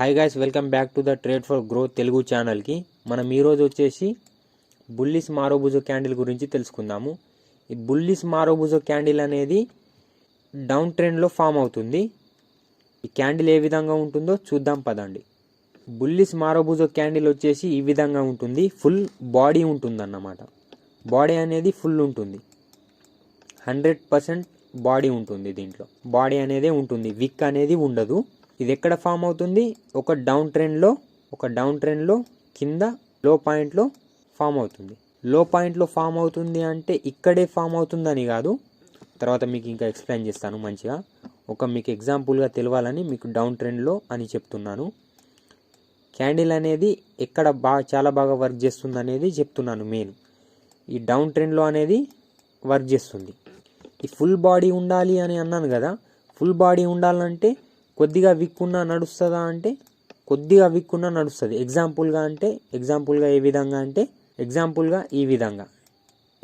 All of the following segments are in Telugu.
Hi guys welcome back to the trade for growth Telugu ఛానల్కి మనం ఈరోజు వచ్చేసి బుల్లిస్ మారోబుజో క్యాండిల్ గురించి తెలుసుకుందాము. ఈ బుల్లిస్ మారోబుజో క్యాండిల్ అనేది డౌన్ ట్రెండ్లో ఫామ్ అవుతుంది. ఈ క్యాండిల్ ఏ విధంగా ఉంటుందో చూద్దాం పదండి. బుల్లిస్ మారోబుజో క్యాండిల్ వచ్చేసి ఈ విధంగా ఉంటుంది. ఫుల్ బాడీ ఉంటుందన్నమాట. బాడీ అనేది ఫుల్ ఉంటుంది. హండ్రెడ్ పర్సెంట్ బాడీ ఉంటుంది దీంట్లో. బాడీ అనేది ఉంటుంది. విక్ అనేది ఉండదు. ఇది ఎక్కడ ఫామ్ అవుతుంది? ఒక డౌన్ ట్రెండ్లో ఒక డౌన్ ట్రెండ్లో కింద లో పాయింట్లో ఫామ్ అవుతుంది. లో పాయింట్లో ఫామ్ అవుతుంది అంటే ఇక్కడే ఫామ్ అవుతుందని కాదు. తర్వాత మీకు ఇంకా ఎక్స్ప్లెయిన్ చేస్తాను మంచిగా. ఒక మీకు ఎగ్జాంపుల్గా తెలవాలని మీకు డౌన్ ట్రెండ్లో అని చెప్తున్నాను. క్యాండిల్ అనేది ఎక్కడ బాగా చాలా బాగా వర్క్ చేస్తుంది అనేది చెప్తున్నాను మెయిన్. ఈ డౌన్ ట్రెండ్లో అనేది వర్క్ చేస్తుంది. ఈ ఫుల్ బాడీ ఉండాలి అని అన్నాను కదా ఫుల్ బాడీ ఉండాలంటే కొద్దిగా విక్కున్నా నడుస్తుందా అంటే? కొద్దిగా విక్కున్నా నడుస్తుంది. ఎగ్జాంపుల్గా అంటే ఎగ్జాంపుల్గా ఏ విధంగా అంటే ఎగ్జాంపుల్గా ఈ విధంగా.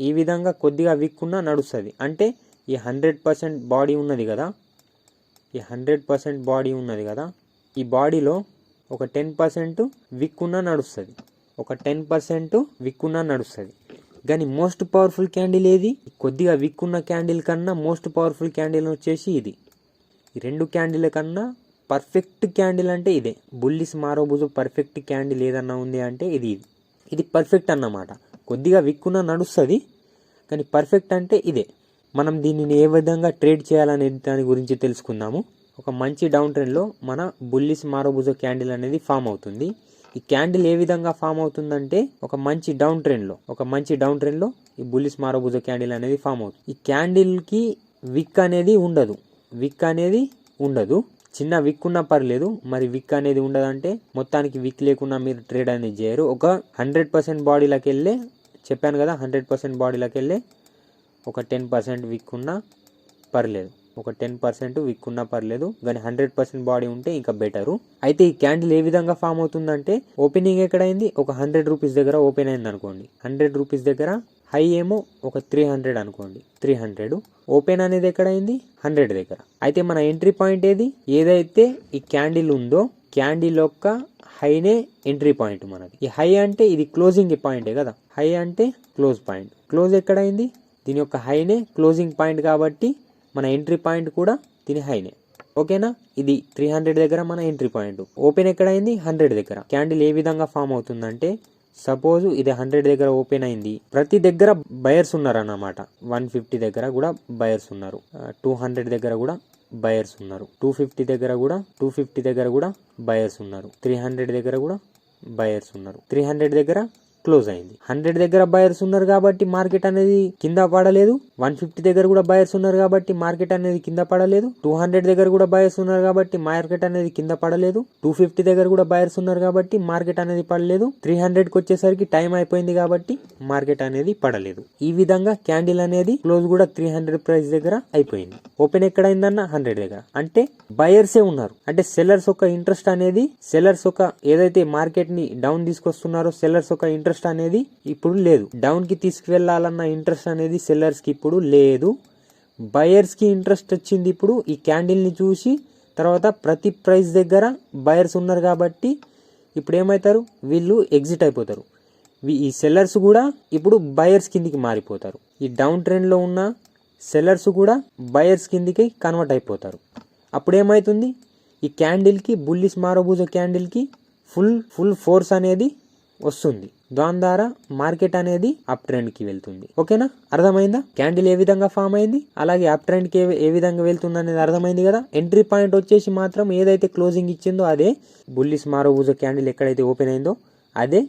ఈ విధంగా కొద్దిగా విక్కున్నా నడుస్తుంది. అంటే ఈ హండ్రెడ్ పర్సెంట్ బాడీ ఉన్నది కదా? ఈ హండ్రెడ్ పర్సెంట్ బాడీ ఉన్నది కదా? ఈ బాడీలో ఒక టెన్ పర్సెంట్ విక్కున్నా నడుస్తుంది. ఒక టెన్ పర్సెంట్ విక్కున్నా నడుస్తుంది. కానీ మోస్ట్ పవర్ఫుల్ క్యాండిల్ ఏది? కొద్దిగా విక్కున్న క్యాండిల్ కన్నా మోస్ట్ పవర్ఫుల్ క్యాండిల్ వచ్చేసి ఇది. ఈ రెండు క్యాండిల్ కన్నా పర్ఫెక్ట్ క్యాండిల్ అంటే ఇదే. బుల్లిస్ మారోబుజు పర్ఫెక్ట్ క్యాండిల్ ఏదన్నా ఉంది అంటే ఇది ఇది. ఇది పర్ఫెక్ట్ అన్నమాట. కొద్దిగా విక్కున్న నడుస్తుంది కానీ పర్ఫెక్ట్ అంటే ఇదే. మనం దీనిని ఏ విధంగా ట్రేడ్ చేయాలనే దాని గురించి తెలుసుకుందాము. ఒక మంచి డౌన్ ట్రెండ్లో మన బుల్లిస్ మారోబుజో క్యాండిల్ అనేది ఫామ్ అవుతుంది. ఈ క్యాండిల్ ఏ విధంగా ఫామ్ అవుతుందంటే ఒక మంచి డౌన్ ట్రెండ్లో ఒక మంచి డౌన్ ట్రెండ్లో ఈ బుల్లిస్ మారోబుజో క్యాండిల్ అనేది ఫామ్ అవుతుంది. ఈ క్యాండిల్కి విక్ అనేది ఉండదు. విక్ అనేది ఉండదు. చిన్న విక్ ఉన్నా పర్లేదు మరి విక్ అనేది ఉండదంటే మొత్తానికి విక్ లేకుండా మీరు ట్రేడ్ అనేది చేయరు. ఒక హండ్రెడ్ పర్సెంట్ బాడీలోకి వెళ్ళే చెప్పాను కదా హండ్రెడ్ పర్సెంట్ బాడీలోకి వెళ్ళే ఒక టెన్ పర్సెంట్ విక్ ఉన్నా పర్లేదు. ఒక టెన్ పర్సెంట్ విక్ ఉన్నా పర్లేదు కానీ హండ్రెడ్ పర్సెంట్ బాడీ ఉంటే ఇంకా బెటరు. అయితే ఈ క్యాండిల్ ఏ విధంగా ఫామ్ అవుతుందంటే ఓపెనింగ్ ఎక్కడైంది? ఒక హండ్రెడ్ రూపీస్ దగ్గర ఓపెన్ అయింది అనుకోండి హండ్రెడ్ రూపీస్ దగ్గర హై ఏమో ఒక త్రీ హండ్రెడ్ అనుకోండి. త్రీ హండ్రెడ్ ఓపెన్ అనేది ఎక్కడైంది? హండ్రెడ్ దగ్గర. అయితే మన ఎంట్రీ పాయింట్ ఏది? ఏదైతే ఈ క్యాండిల్ ఉందో క్యాండిల్ యొక్క హైనే ఎంట్రీ పాయింట్ మనది ఈ హై అంటే ఇది క్లోజింగ్ పాయింటే కదా? హై అంటే క్లోజ్ పాయింట్ క్లోజ్ ఎక్కడైంది? దీని యొక్క హైనే క్లోజింగ్ పాయింట్ కాబట్టి మన ఎంట్రీ పాయింట్ కూడా దీని హైనే. ఓకేనా? ఇది త్రీ హండ్రెడ్ దగ్గర మన ఎంట్రీ పాయింట్ ఓపెన్ ఎక్కడైంది? హండ్రెడ్ దగ్గర. క్యాండిల్ ఏ విధంగా ఫామ్ అవుతుందంటే సపోజ్ ఇది హండ్రెడ్ దగ్గర ఓపెన్ అయింది. ప్రతి దగ్గర బయర్స్ ఉన్నారు అన్నమాట వన్ ఫిఫ్టీ దగ్గర కూడా బయర్స్ ఉన్నారు. టూ హండ్రెడ్ దగ్గర కూడా బయర్స్ ఉన్నారు. టూ ఫిఫ్టీ దగ్గర కూడా టూ ఫిఫ్టీ దగ్గర కూడా బయర్స్ ఉన్నారు. త్రీ హండ్రెడ్ దగ్గర కూడా బయర్స్ ఉన్నారు. త్రీ హండ్రెడ్ దగ్గర క్లోజ్ అయింది. హండ్రెడ్ దగ్గర బయర్స్ ఉన్నారు కాబట్టి మార్కెట్ అనేది కింద పడలేదు. వన్ ఫిఫ్టీ దగ్గర కూడా బయర్స్ ఉన్నారు కాబట్టి మార్కెట్ అనేది కింద పడలేదు. టూ హండ్రెడ్ దగ్గర కూడా బయర్స్ ఉన్నారు కాబట్టి మార్కెట్ అనేది కింద పడలేదు. టూ ఫిఫ్టీ దగ్గర కూడా బయర్స్ ఉన్నారు కాబట్టి మార్కెట్ అనేది పడలేదు. త్రీ హండ్రెడ్కి వచ్చేసరికి టైం అయిపోయింది కాబట్టి మార్కెట్ అనేది పడలేదు. ఈ విధంగా క్యాండిల్ అనేది క్లోజ్ కూడా త్రీ హండ్రెడ్ ప్రైస్ దగ్గర అయిపోయింది. ఓపెన్ ఎక్కడైందన్న? హండ్రెడ్ దగ్గర. అంటే బయర్సే ఉన్నారు. అంటే సెల్లర్స్ ఒక ఇంట్రెస్ట్ అనేది సెల్లర్స్ ఒక ఏదైతే మార్కెట్ని డౌన్ తీసుకొస్తున్నారో సెల్లర్స్ ఒక ఇంట్రెస్ట్ ఇంట్రెస్ట్ అనేది ఇప్పుడు లేదు. డౌన్కి తీసుకువెళ్ళాలన్న ఇంట్రెస్ట్ అనేది సెల్లర్స్కి ఇప్పుడు లేదు. బయర్స్కి ఇంట్రెస్ట్ వచ్చింది ఇప్పుడు ఈ క్యాండిల్ని చూసి తర్వాత ప్రతి ప్రైస్ దగ్గర బయర్స్ ఉన్నారు కాబట్టి ఇప్పుడు ఏమవుతారు వీళ్ళు ఎగ్జిట్ అయిపోతారు. ఈ సెల్లర్స్ కూడా ఇప్పుడు బయర్స్ కిందికి మారిపోతారు. ఈ డౌన్ ట్రెండ్లో ఉన్న సెల్లర్స్ కూడా బయర్స్ కిందికి కన్వర్ట్ అయిపోతారు. అప్పుడు ఏమవుతుంది ఈ క్యాండిల్కి బుల్లిస్ మారోబూజో క్యాండిల్కి ఫుల్ ఫుల్ ఫోర్స్ అనేది వస్తుంది. దాని ద్వారా మార్కెట్ అనేది అప్ ట్రెండ్కి వెళ్తుంది. ఓకేనా? అర్థమైందా? క్యాండిల్ ఏ విధంగా ఫామ్ అయింది? అలాగే అప్ ట్రెండ్కి ఏ- విధంగా వెళ్తుంది అనేది అర్థమైంది కదా? ఎంట్రీ పాయింట్ వచ్చేసి మాత్రం ఏదైతే క్లోజింగ్ ఇచ్చిందో అదే బుల్లిస్ మారోబూజ క్యాండిల్ ఎక్కడైతే ఓపెన్ అయిందో అదే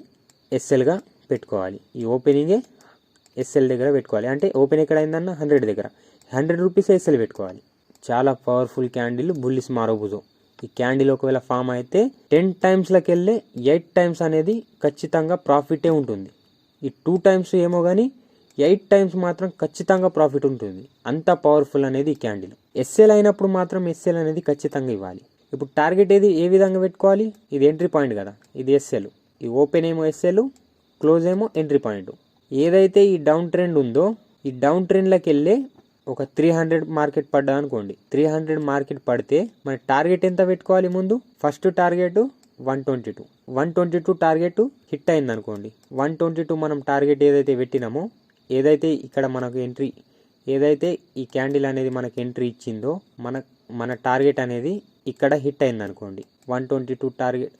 ఎస్ఎల్గా పెట్టుకోవాలి. ఈ ఓపెనింగే ఎస్ఎల్ దగ్గర పెట్టుకోవాలి. అంటే ఓపెన్ ఎక్కడ అయిందన్న? హండ్రెడ్ దగ్గర. హండ్రెడ్ రూపీస్ ఎస్ఎల్ పెట్టుకోవాలి. చాలా పవర్ఫుల్ క్యాండిల్ బుల్లిస్ మారోబుజో ఈ క్యాండిల్ ఒకవేళ ఫామ్ అయితే టెన్ టైమ్స్లకి వెళ్ళే ఎయిట్ టైమ్స్ అనేది ఖచ్చితంగా ప్రాఫిటే ఉంటుంది. ఈ టూ టైమ్స్ ఏమో కానీ ఎయిట్ టైమ్స్ మాత్రం ఖచ్చితంగా ప్రాఫిట్ ఉంటుంది. అంత పవర్ఫుల్ అనేది ఈ క్యాండిల్. ఎస్ఎల్ అయినప్పుడు మాత్రం ఎస్ఎల్ అనేది ఖచ్చితంగా ఇవ్వాలి. ఇప్పుడు టార్గెట్ ఏది? ఏ విధంగా పెట్టుకోవాలి? ఇది ఎంట్రీ పాయింట్ కదా. ఇది ఎస్ఎల్. ఈ ఓపెన్ ఏమో ఎస్ఎల్ క్లోజ్ ఏమో ఎంట్రీ పాయింట్. ఏదైతే ఈ డౌన్ ట్రెండ్ ఉందో ఈ డౌన్ ట్రెండ్లోకి వెళ్ళే ఒక త్రీ హండ్రెడ్ మార్కెట్ పడ్డా అనుకోండి. త్రీ హండ్రెడ్ మార్కెట్ పడితే మన టార్గెట్ ఎంత పెట్టుకోవాలి ముందు? First target one twenty two one twenty two target hit అయింది అనుకోండి. వన్ ట్వంటీ టూ మనం టార్గెట్ ఏదైతే పెట్టినామో ఏదైతే ఇక్కడ మనకు ఎంట్రీ ఏదైతే ఈ క్యాండిల్ అనేది మనకు ఎంట్రీ ఇచ్చిందో మన మన టార్గెట్ అనేది ఇక్కడ హిట్ అయింది అనుకోండి. One twenty two target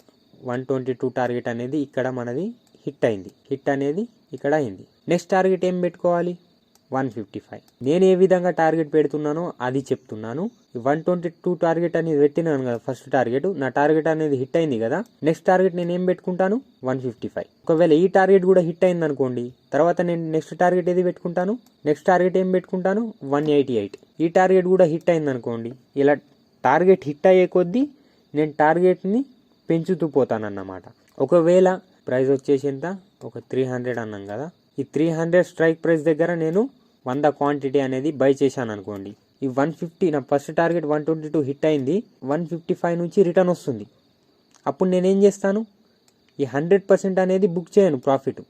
one twenty two target అనేది ఇక్కడ మనది హిట్ అయింది. హిట్ అనేది ఇక్కడ అయింది. నెక్స్ట్ టార్గెట్ ఏం పెట్టుకోవాలి? One fifty five. నేను ఏ విధంగా టార్గెట్ పెడుతున్నానో అది చెప్తున్నాను. వన్ ట్వంటీ టూ టార్గెట్ అనేది పెట్టినాను కదా ఫస్ట్ టార్గెట్. నా టార్గెట్ అనేది హిట్ అయింది కదా నెక్స్ట్ టార్గెట్ నేను ఏం పెట్టుకుంటాను? One fifty five. ఒకవేళ ఈ టార్గెట్ కూడా హిట్ అయింది అనుకోండి తర్వాత నేను నెక్స్ట్ టార్గెట్ ఏది పెట్టుకుంటాను? నెక్స్ట్ టార్గెట్ ఏం పెట్టుకుంటాను? One eighty eight. ఈ టార్గెట్ కూడా హిట్ అయింది అనుకోండి ఇలా టార్గెట్ హిట్ అయ్యే కొద్దీ నేను టార్గెట్ని పెంచుతూ పోతానన్నమాట. ఒకవేళ ప్రైస్ వచ్చేసి ఎంత? ఒక త్రీ హండ్రెడ్ అన్నాం కదా ఈ త్రీ హండ్రెడ్ స్ట్రైక్ ప్రైస్ దగ్గర నేను వంద క్వాంటిటీ అనేది బై చేశాను అనుకోండి. ఈ వన్ ఫిఫ్టీ నా first target one twenty two hit అయింది. వన్ ఫిఫ్టీ ఫైవ్ నుంచి రిటర్న్ వస్తుంది. అప్పుడు నేనేం చేస్తాను? ఈ హండ్రెడ్ పర్సెంట్ అనేది బుక్ చేయను ప్రాఫిట్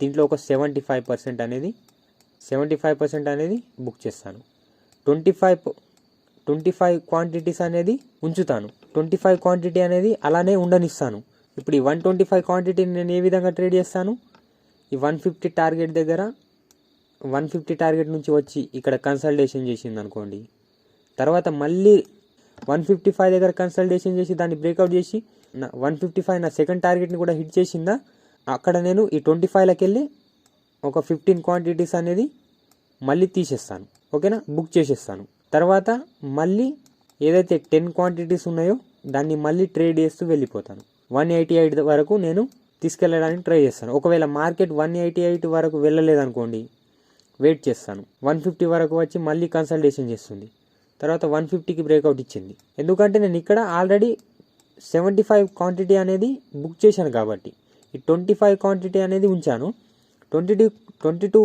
దీంట్లో ఒక సెవెంటీ ఫైవ్ పర్సెంట్ అనేది సెవెంటీ ఫైవ్ పర్సెంట్ అనేది బుక్ చేస్తాను. Twenty five twenty five quantities అనేది ఉంచుతాను. ట్వంటీ ఫైవ్ క్వాంటిటీ అనేది అలానే ఉండనిస్తాను. ఇప్పుడు ఈ వన్ ట్వంటీ ఫైవ్ క్వాంటిటీని నేను ఏ విధంగా ట్రేడ్ చేస్తాను? ఈ వన్ ఫిఫ్టీ టార్గెట్ దగ్గర వన్ ఫిఫ్టీ టార్గెట్ నుంచి వచ్చి ఇక్కడ కన్సల్టేషన్ చేసింది అనుకోండి. తర్వాత మళ్ళీ వన్ ఫిఫ్టీ ఫైవ్ దగ్గర కన్సల్టేషన్ చేసి దాన్ని బ్రేకౌట్ చేసి నా వన్ ఫిఫ్టీ ఫైవ్ నా సెకండ్ టార్గెట్ని కూడా హిట్ చేసిందా? అక్కడ నేను ఈ ట్వంటీ ఫైవ్లోకి వెళ్ళి ఒక ఫిఫ్టీన్ క్వాంటిటీస్ అనేది మళ్ళీ తీసేస్తాను. ఓకేనా? బుక్ చేసేస్తాను. తర్వాత మళ్ళీ ఏదైతే టెన్ క్వాంటిటీస్ ఉన్నాయో దాన్ని మళ్ళీ ట్రేడ్ చేస్తూ వెళ్ళిపోతాను. వన్ ఎయిటీ ఎయిట్ వరకు నేను తీసుకెళ్ళడానికి ట్రై చేస్తాను. ఒకవేళ మార్కెట్ వన్ ఎయిటీ ఎయిట్ వరకు వెళ్ళలేదనుకోండి వెయిట్ చేస్తాను. వన్ ఫిఫ్టీ వరకు వచ్చి మళ్ళీ కన్సల్టేషన్ చేస్తుంది. తర్వాత వన్ ఫిఫ్టీకి బ్రేక్అవుట్ ఇచ్చింది. ఎందుకంటే నేను ఇక్కడ ఆల్రెడీ సెవెంటీ ఫైవ్ క్వాంటిటీ అనేది బుక్ చేశాను కాబట్టి ఈ ట్వంటీ ఫైవ్ క్వాంటిటీ అనేది ఉంచాను. Twenty two twenty two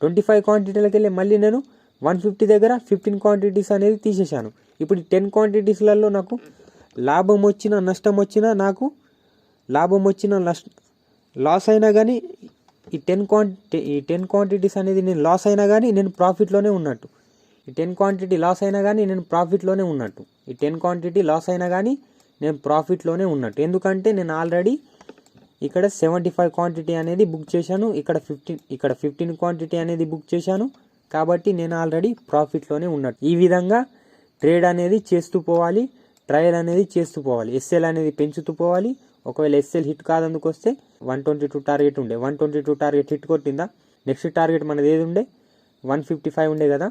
twenty five క్వాంటిటీలకు వెళ్ళి మళ్ళీ నేను వన్ ఫిఫ్టీ దగ్గర ఫిఫ్టీన్ క్వాంటిటీస్ అనేది తీసేశాను. ఇప్పుడు టెన్ క్వాంటిటీస్లలో నాకు లాభం వచ్చినా నష్టం వచ్చినా నాకు లాభం వచ్చినా నష్ట లాస్ అయినా కానీ ఈ టెన్ క్వాంటిటీ ఈ టెన్ క్వాంటిటీస్ అనేది నేను లాస్ అయినా కానీ నేను ప్రాఫిట్లోనే ఉన్నట్టు. ఈ టెన్ క్వాంటిటీ లాస్ అయినా కానీ నేను ప్రాఫిట్లోనే ఉన్నట్టు. ఈ టెన్ క్వాంటిటీ లాస్ అయినా కానీ నేను ప్రాఫిట్లోనే ఉన్నట్టు. ఎందుకంటే నేను ఆల్రెడీ ఇక్కడ సెవెంటీ ఫైవ్ క్వాంటిటీ అనేది బుక్ చేశాను. ఇక్కడ ఫిఫ్టీన్ ఇక్కడ ఫిఫ్టీన్ క్వాంటిటీ అనేది బుక్ చేశాను. కాబట్టి నేను ఆల్రెడీ ప్రాఫిట్లోనే ఉన్నట్టు. ఈ విధంగా ట్రేడ్ అనేది చేస్తూ పోవాలి. ట్రయల్ అనేది చేస్తూ పోవాలి. ఎస్ఎల్ అనేది పెంచుతూ పోవాలి. ఒకవేళ ఎస్ఎల్ హిట్ కాదందుకు వస్తే వన్ ట్వంటీ టూ టార్గెట్ ఉండే. One twenty two target hit కొట్టిందా? నెక్స్ట్ టార్గెట్ మనది ఏది ఉండే? వన్ ఫిఫ్టీ ఫైవ్ ఉండే కదా.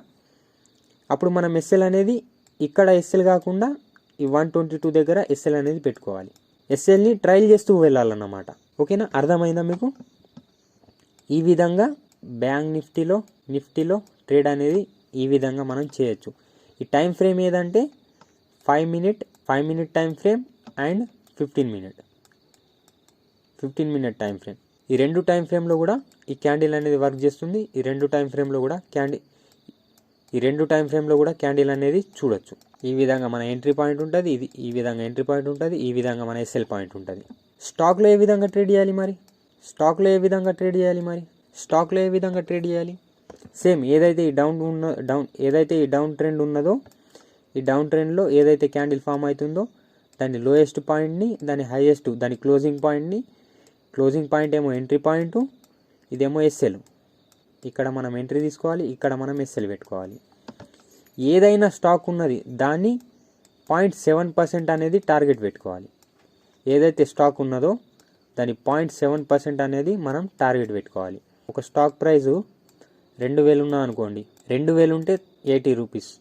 అప్పుడు మనం ఎస్ఎల్ అనేది ఇక్కడ ఎస్ఎల్ కాకుండా ఈ వన్ ట్వంటీ టూ దగ్గర ఎస్ఎల్ అనేది పెట్టుకోవాలి. ఎస్ఎల్ని ట్రయల్ చేస్తూ వెళ్ళాలన్నమాట. ఓకేనా? అర్థమైందా మీకు? ఈ విధంగా బ్యాంక్ నిఫ్టీలో నిఫ్టీలో ట్రేడ్ అనేది ఈ విధంగా మనం చేయొచ్చు. ఈ టైం ఫ్రేమ్ ఏదంటే? Five minute five minute time frame and fifteen minute. Fifteen minute time frame. ఈ రెండు టైం ఫ్రేమ్లో కూడా ఈ క్యాండిల్ అనేది వర్క్ చేస్తుంది. ఈ రెండు టైం ఫ్రేమ్లో కూడా క్యాండిల్ ఈ రెండు టైం ఫ్రేమ్లో కూడా క్యాండిల్ అనేది చూడొచ్చు. ఈ విధంగా మన ఎంట్రీ పాయింట్ ఉంటుంది ఇది ఈ విధంగా ఎంట్రీ పాయింట్ ఉంటుంది ఈ విధంగా మన ఎస్ఎల్ పాయింట్ ఉంటుంది. స్టాక్లో ఏ విధంగా ట్రేడ్ చేయాలి మరి? స్టాక్లో ఏ విధంగా ట్రేడ్ చేయాలి మరి? స్టాక్లో ఏ విధంగా ట్రేడ్ చేయాలి? సేమ్ ఏదైతే ఈ డౌన్ ఉన్న డౌన్ ఏదైతే ఈ డౌన్ ట్రెండ్ ఉన్నదో ఈ డౌన్ ట్రెండ్లో ఏదైతే క్యాండిల్ ఫామ్ అవుతుందో దాని లోయెస్ట్ పాయింట్ని దాని హైయెస్ట్ దాని క్లోజింగ్ పాయింట్ని క్లోజింగ్ పాయింట్ ఏమో ఎంట్రీ పాయింట్ ఇదేమో ఎస్ఎల్ ఇక్కడ మనం ఎంట్రీ తీసుకోవాలి ఇక్కడ మనం ఎస్ఎల్ పెట్టుకోవాలి. ఏదైనా స్టాక్ ఉన్నది దాన్ని పాయింట్ సెవెన్ పర్సెంట్ అనేది టార్గెట్ పెట్టుకోవాలి. ఏదైతే స్టాక్ ఉన్నదో దాని పాయింట్ సెవెన్ పర్సెంట్ అనేది మనం టార్గెట్ పెట్టుకోవాలి. ఒక స్టాక్ ప్రైజు రెండు వేలు ఉన్నా అనుకోండి రెండు వేలు ఉంటే ఎయిటీ రూపీస్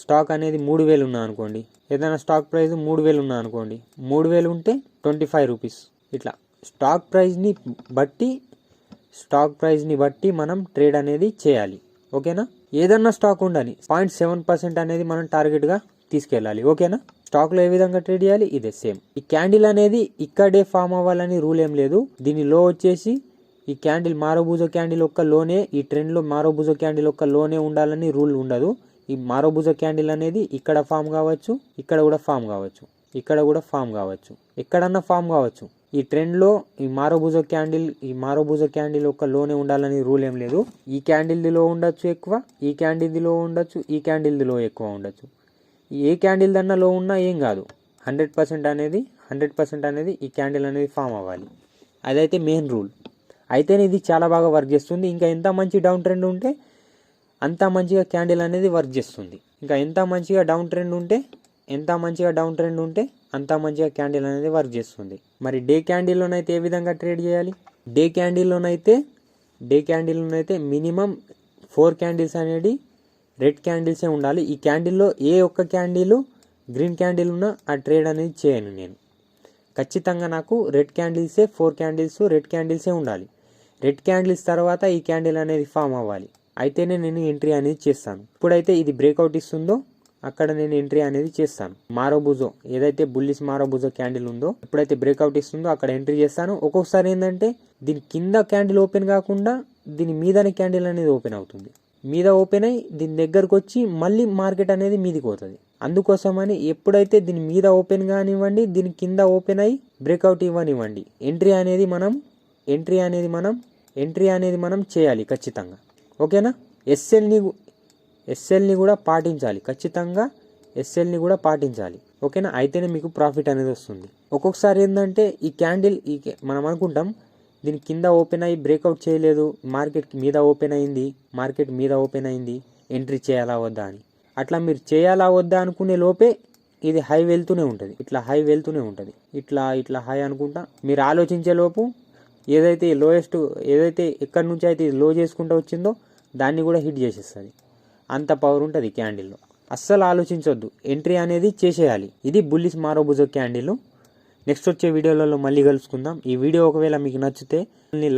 స్టాక్ అనేది మూడు వేలు ఉన్నా అనుకోండి ఏదైనా స్టాక్ ప్రైస్ మూడు వేలు ఉన్నా అనుకోండి మూడు వేలు ఉంటే ట్వంటీ ఫైవ్ రూపీస్ ఇట్లా. స్టాక్ ప్రైస్ని బట్టి స్టాక్ ప్రైస్ని బట్టి మనం ట్రేడ్ అనేది చేయాలి. ఓకేనా? ఏదన్నా స్టాక్ ఉండాలి. పాయింట్ సెవెన్ పర్సెంట్ అనేది మనం టార్గెట్గా తీసుకెళ్ళాలి. ఓకేనా? స్టాక్లో ఏ విధంగా ట్రేడ్ చేయాలి? ఇదే సేమ్. ఈ క్యాండిల్ అనేది ఇక్కడే ఫామ్ అవ్వాలని రూల్ ఏం లేదు. దీని లో వచ్చేసి ఈ క్యాండిల్ మారోబూజో క్యాండిల్ ఒక్క లోనే ఈ ట్రెండ్లో మారోబూజో క్యాండిల్ ఒక్క లోనే ఉండాలని రూల్ ఉండదు. ఈ మారోబూజో క్యాండిల్ అనేది ఇక్కడ ఫామ్ కావచ్చు ఇక్కడ కూడా ఫామ్ కావచ్చు ఇక్కడ కూడా ఫామ్ కావచ్చు ఎక్కడన్నా ఫామ్ కావచ్చు. ఈ ట్రెండ్లో ఈ మారోబుజో క్యాండిల్ ఈ మారోబుజో క్యాండిల్ ఒక లోనే ఉండాలని రూల్ ఏం లేదు. ఈ క్యాండిల్దిలో ఉండొచ్చు ఎక్కువ ఈ క్యాండిల్దిలో ఉండొచ్చు ఈ క్యాండిల్దిలో ఎక్కువ ఉండొచ్చు. ఏ క్యాండిల్ దన్నలో ఉన్నా ఏం కాదు. హండ్రెడ్ పర్సెంట్ అనేది హండ్రెడ్ పర్సెంట్ అనేది ఈ క్యాండిల్ అనేది ఫామ్ అవ్వాలి. అదైతే మెయిన్ రూల్. అయితేనే ఇది చాలా బాగా వర్క్ చేస్తుంది. ఇంకా ఎంత మంచి డౌన్ ట్రెండ్ ఉంటే అంత మంచిగా క్యాండిల్ అనేది వర్క్ చేస్తుంది. ఇంకా ఎంత మంచిగా డౌన్ ట్రెండ్ ఉంటే ఎంత మంచిగా డౌన్ ట్రెండ్ ఉంటే అంత మంచిగా క్యాండిల్ అనేది వర్క్ చేస్తుంది. మరి డే క్యాండిల్లోనైతే ఏ విధంగా ట్రేడ్ చేయాలి? డే క్యాండిల్లోనైతే డే క్యాండిల్లోనైతే మినిమం ఫోర్ క్యాండిల్స్ అనేది రెడ్ క్యాండిల్సే ఉండాలి. ఈ క్యాండిల్లో ఏ ఒక్క క్యాండిల్ గ్రీన్ క్యాండిల్ ఉన్నా ఆ ట్రేడ్ అనేది చేయను నేను. ఖచ్చితంగా నాకు రెడ్ క్యాండిల్సే ఫోర్ క్యాండిల్స్ రెడ్ క్యాండిల్సే ఉండాలి. రెడ్ క్యాండిల్స్ తర్వాత ఈ క్యాండిల్ అనేది ఫామ్ అవ్వాలి. అయితేనే నేను ఎంట్రీ అనేది చేస్తాను. ఇప్పుడైతే ఇది బ్రేక్అవుట్ ఇస్తుందో అక్కడ నేను ఎంట్రీ అనేది చేస్తాను. మారోబుజో ఏదైతే బుల్లిస్ మారోబుజో క్యాండిల్ ఉందో ఎప్పుడైతే బ్రేక్అవుట్ ఇస్తుందో అక్కడ ఎంట్రీ చేస్తాను. ఒక్కొక్కసారి ఏంటంటే దీని కింద క్యాండిల్ ఓపెన్ కాకుండా దీని మీదనే క్యాండిల్ అనేది ఓపెన్ అవుతుంది. మీద ఓపెన్ అయ్యి దీని దగ్గరకు వచ్చి మళ్ళీ మార్కెట్ అనేది మీదికి పోతుంది. అందుకోసమని ఎప్పుడైతే దీని మీద ఓపెన్ కానివ్వండి దీని కింద ఓపెన్ అయ్యి బ్రేక్అవుట్ ఇవ్వనివ్వండి ఎంట్రీ అనేది మనం ఎంట్రీ అనేది మనం ఎంట్రీ అనేది మనం చేయాలి ఖచ్చితంగా. ఓకేనా? ఎస్ఎల్ని ఎస్ఎల్ని కూడా పాటించాలి. ఖచ్చితంగా ఎస్ఎల్ని కూడా పాటించాలి. ఓకేనా? అయితేనే మీకు ప్రాఫిట్ అనేది వస్తుంది. ఒక్కొక్కసారి ఏంటంటే ఈ క్యాండిల్ ఈ మనం అనుకుంటాం దీని కింద ఓపెన్ అయ్యి బ్రేక్అవుట్ చేయలేదు మార్కెట్ మీద ఓపెన్ అయింది మార్కెట్ మీద ఓపెన్ అయింది ఎంట్రీ చేయాలా వద్దా అని. అట్లా మీరు చేయాలా వద్దా అనుకునే లోపే ఇది హై వెళ్తూనే ఉంటుంది. ఇట్లా హై వెళ్తూనే ఉంటుంది. ఇట్లా ఇట్లా హై అనుకుంటా. మీరు ఆలోచించే లోపు ఏదైతే లోయెస్ట్ ఏదైతే ఎక్కడి నుంచి అయితే ఇది లో చేసుకుంటూ వచ్చిందో దాన్ని కూడా హిట్ చేసేస్తుంది. అంత పవర్ ఉంటుంది క్యాండిల్లో అస్సలు ఆలోచించొద్దు. ఎంట్రీ అనేది చేసేయాలి. ఇది బుల్లిస్ మారోబుజో క్యాండిల్ నెక్స్ట్ వచ్చే వీడియోలలో మళ్ళీ కలుసుకుందాం. ఈ వీడియో ఒకవేళ మీకు నచ్చితే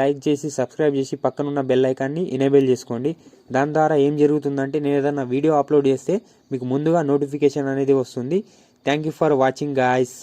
లైక్ చేసి సబ్స్క్రైబ్ చేసి పక్కనున్న బెల్ ఐకాన్ని ఎనేబుల్ చేసుకోండి. దాని ద్వారా ఏం జరుగుతుందంటే నేను ఏదైనా వీడియో అప్లోడ్ చేస్తే మీకు ముందుగా నోటిఫికేషన్ అనేది వస్తుంది. Thank you for watching guys